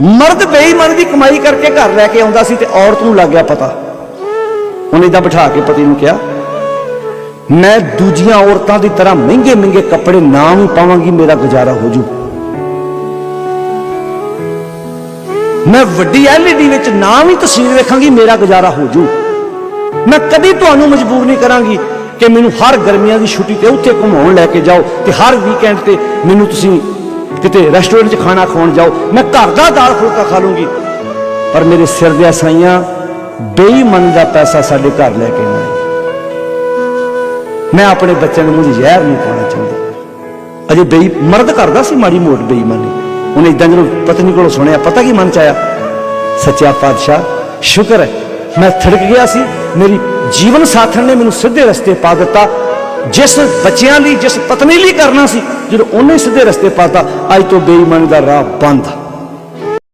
ਮਰਦ ਬੇਈਮਾਨੀ ਦੀ ਕਮਾਈ ਕਰਕੇ ਘਰ ਲੈ ਕੇ ਆਉਂਦਾ ਸੀ ਤੇ ਔਰਤ ਨੂੰ ਲੱਗ ਗਿਆ ਪਤਾ। ਉਹਨੇ ਇਦਾਂ ਬਿਠਾ ਕੇ ਪਤੀ ਨੂੰ ਕਿਹਾ, ਮੈਂ ਦੂਜੀਆਂ ਔਰਤਾਂ ਦੀ ਤਰ੍ਹਾਂ ਮਹਿੰਗੇ ਮਹਿੰਗੇ ਕੱਪੜੇ ਨਾ ਵੀ ਪਾਵਾਂਗੀ, ਮੇਰਾ ਗੁਜ਼ਾਰਾ ਹੋ ਜੂ। ਮੈਂ ਵੱਡੀ ਐਲਈਡੀ ਵਿੱਚ ਨਾ ਵੀ ਤਸਵੀਰ ਵੇਖਾਂਗੀ, ਮੇਰਾ ਗੁਜ਼ਾਰਾ ਹੋ ਜੂ। ਮੈਂ ਕਦੀ ਤੁਹਾਨੂੰ ਮਜਬੂਰ ਨਹੀਂ ਕਰਾਂਗੀ ਕਿ ਮੈਨੂੰ ਹਰ ਗਰਮੀਆਂ ਦੀ ਛੁੱਟੀ ਤੇ ਉੱਥੇ ਘੁਮਾਉਣ ਲੈ ਕੇ ਜਾਓ ਤੇ ਹਰ ਵੀਕਐਂਡ ਤੇ ਮੈਨੂੰ ਤੁਸੀਂ ਕਿਤੇ ਰੈਸਟੋਰੈਂਟ 'ਚ ਖਾਣਾ ਖਾਣ ਜਾਓ, ਮੈਂ ਘਰ ਦਾ ਦਾਲ ਫੁਲਕਾ ਖਾ ਲੂੰਗੀ। ਪਰ ਮੇਰੇ ਸਿਰ ਦੇ ਸਾਈਆਂ ਬੇਈਮਾਨੀ ਦਾ ਪੈਸਾ ਸਾਡੇ ਘਰ ਲੈ ਕੇ ਨਾ। ਮੈਂ ਆਪਣੇ ਬੱਚਿਆਂ ਨੂੰ ਮੁਝ ਜ਼ਹਿਰ ਨਹੀਂ ਪਾਉਣਾ ਚਾਹੁੰਦਾ। ਅਜੇ ਬੇਈ, ਮਰਦ ਕਰਦਾ ਸੀ ਮਾੜੀ ਮੋਟ ਬੇਈਮਾਨੀ। ਉਹਨੇ ਇਦਾਂ ਜਦੋਂ ਪਤਨੀ ਕੋਲੋਂ ਸੁਣਿਆ, ਪਤਾ ਕੀ ਮਨ ਚ ਆਇਆ? ਸੱਚਾ ਪਾਤਸ਼ਾਹ, ਸ਼ੁਕਰ ਹੈ, ਮੈਂ ਥੜਕ ਗਿਆ ਸੀ। ਮੇਰੀ ਜੀਵਨ ਸਾਥਣ ਨੇ ਮੈਨੂੰ ਸਿੱਧੇ ਰਸਤੇ ਪਾ ਦਿੱਤਾ। ਜਿਸ ਬੱਚਿਆਂ ਲਈ ਜਿਸ ਪਤਨੀ ਲਈ ਕਰਨਾ ਸੀ, ਜਦੋਂ ਉਹਨੇ ਸਿੱਧੇ ਰਸਤੇ ਪਾਤਾ, ਅੱਜ ਤੋਂ ਬੇਈਮਾਨੀ ਦਾ ਰਾਹ ਬੰਦ